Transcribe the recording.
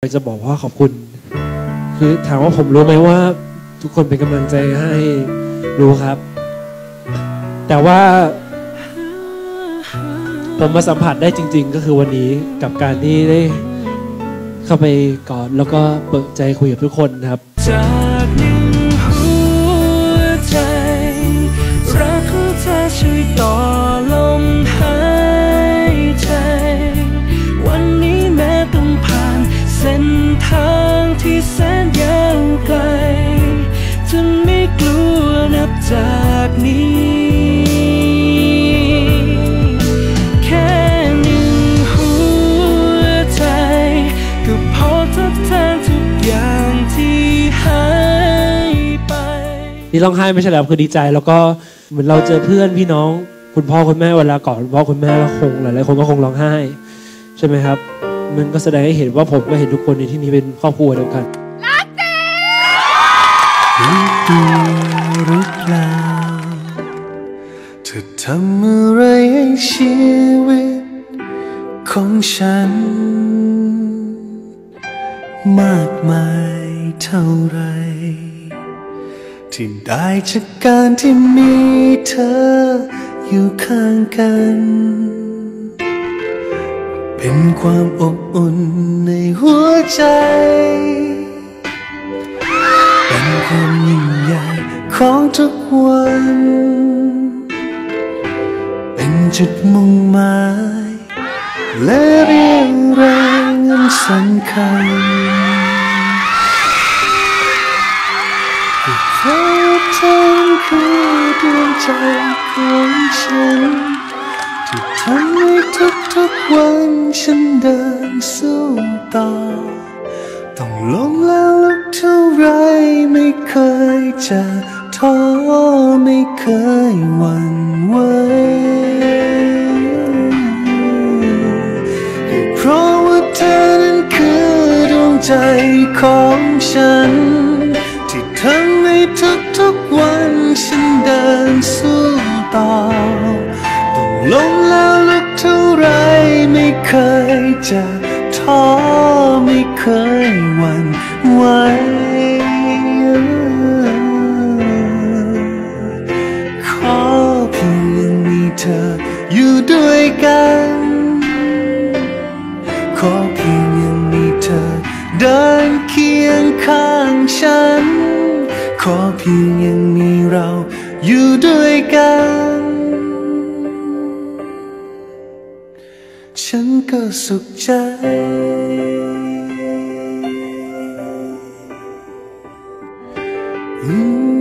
อยากจะบอกว่าขอบคุณ คือถามว่าผมรู้ไหมว่า ทุกคนเป็นกำลังใจให้รู้ครับ แต่ว่า ผมมาสัมผัสได้จริง ๆ ก็คือวันนี้กับการที่ได้เข้าไปกอดแล้วก็เปิดใจคุยกับทุกคนครับ ทางที่แสนยาวไกลจะไม่กลัวนับจากนี้แค่หนึ่งหัวใจก็พอทดแทนทุกอย่างที่หายไปที่ร้องไห้ไม่ใช่แล้วคือดีใจ แล้วก็เหมือนเราเจอเพื่อนพี่น้อง คุณพ่อคุณแม่เวลากอดพ่อคุณแม่ก็คงหลายๆคนก็คงร้องไห้ ใช่ไหมครับ มันก็แสดงให้เห็นว่าผมก็เห็นทุกคนในที่นี้เป็นครอบครัวเดียวกันรู้ตัวหรือเปล่าเธอทำอะไรให้ชีวิตของฉัน มากมายเท่าไรที่ได้จากการที่มีเธออยู่ข้างกัน เป็นความอบอุ่นในหัวใจ เป็นความยิ่งใหญ่ของทุกวัน เป็นจุดมุ่งหมาย และเรียงแรงอันสำคัญเพราะเธอคือดวงใจของฉันที่ทำให้ทุก ๆวันฉันเดินสู้ต่อ ต้องล้มแล้วลุกเท่าไรไม่เคยจะท้อไม่เคยหวั่นไหวเพราะว่าเธอนั้นคือดวงใจของฉัน ที่ทำให้ทุกๆวันฉันเดินสู้ต่อ ต้องล้มแล้ว เท่าไรไม่เคยจะท้อไม่เคยหวั่นไหวขอเพียงมีเธออยู่ด้วยกัน ขอเพียงยังมีเธอเดินเคียงข้างฉัน ขอเพียงยังมีเราอยู่ด้วยกัน ฉันก็สุขใจอืม